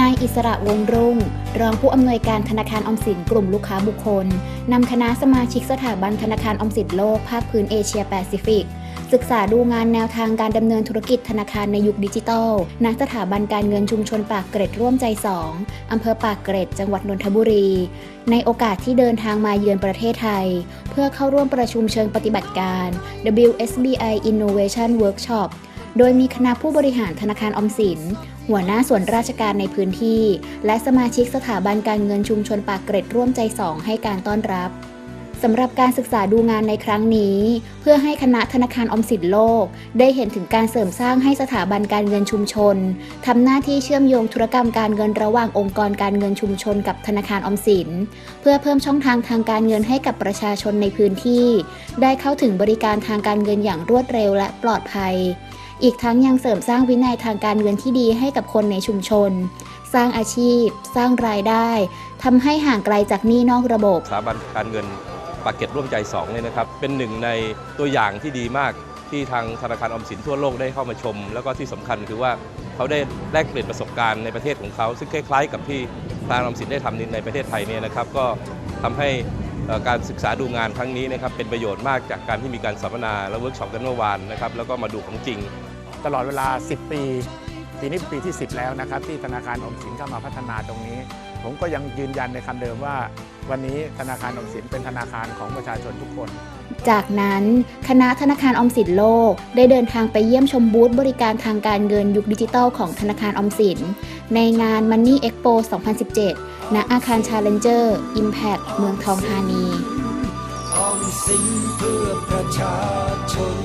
นายอิสระวงรุ่ง รองผู้อำนวยการธนาคารอมสินกลุ่มลูกค้าบุคคลนำคณะสมาชิกสถาบันธนาคารอมสินโลกภาคพื้นเอเชียแปซิฟิก ศึกษาดูงานแนวทางการดำเนินธุรกิจธนาคารในยุคดิจิทัลณสถาบันการเงินชุมชนปากเกร็ดร่วมใจ 2อำเภอปากเกร็ดจังหวัดนนทบุรี ในโอกาสที่เดินทางมาเยือนประเทศไทย เพื่อเข้าร่วมประชุมเชิงปฏิบัติการ WSBI Innovation Workshop โดยมีคณะผู้บริหารธนาคารอมสิน หัวหน้าส่วนราชการในพื้นที่ และสมาชิกสถาบันการเงินชุมชนปากเกร็ดร่วมใจ2ให้การต้อนรับสำหรับการศึกษาดูงานในครั้งนี้ เพื่อให้คณะธนาคารอมสินโลก ได้เห็นถึงการเสริมสร้างให้สถาบันการเงินชุมชนทำหน้าที่เชื่อมโยงธุรกรรมการเงินระหว่างองค์กรการเงินชุมชนกับธนาคารอมสิน เพื่อเพิ่มช่องทางทางการเงินให้กับประชาชนในพื้นที่ ได้เข้าถึงบริการทางการเงินอย่างรวดเร็วและปลอดภัย อีกทั้งยังเสริมสร้างวินัยทางการเงินที่ดีให้กับคนในชุมชน สร้างอาชีพ สร้างรายได้ทำให้ห่างไกลจากหนี้นอกระบบ สถาบันการเงินปากเก็ตร่วมใจ2เนี่ยนะครับ เป็นหนึ่งในตัวอย่างที่ดีมากที่ทางธนาคารออมสินทั่วโลกได้เข้ามาชม แล้วก็ที่สำคัญคือว่าเขาได้แลกเปลี่ยนประสบการณ์ในประเทศของเขา ซึ่งคล้ายๆ กับที่ทางออมสินได้ทำในประเทศไทยเนี่ยนะครับ ก็ทำให้ การศึกษาดูงานครั้งนี้นะครับเป็นประโยชน์มากจากการที่มีการสัมมนาและเวิร์กช็อปกันเมื่อวานนะครับแล้วก็มาดูของจริง ตลอดเวลา 10 ปี ปีนี้ปีที่ 10 แล้วนะครับ ที่ธนาคารออมสินเข้ามาพัฒนาตรงนี้ ผมก็ยังยืนยันในคำเดิมว่า วันนี้ธนาคารออมสินเป็นธนาคารของประชาชนทุกคน จากนั้นคณะธนาคารออมสินโลก ได้เดินทางไปเยี่ยมชมบูธบริการทางการเงินยุคดิจิทัลของธนาคารออมสิน ในงาน Money Expo 2017 ณ อาคาร Challenger Impact เมืองทองธานีออมสินเพื่อประชาชน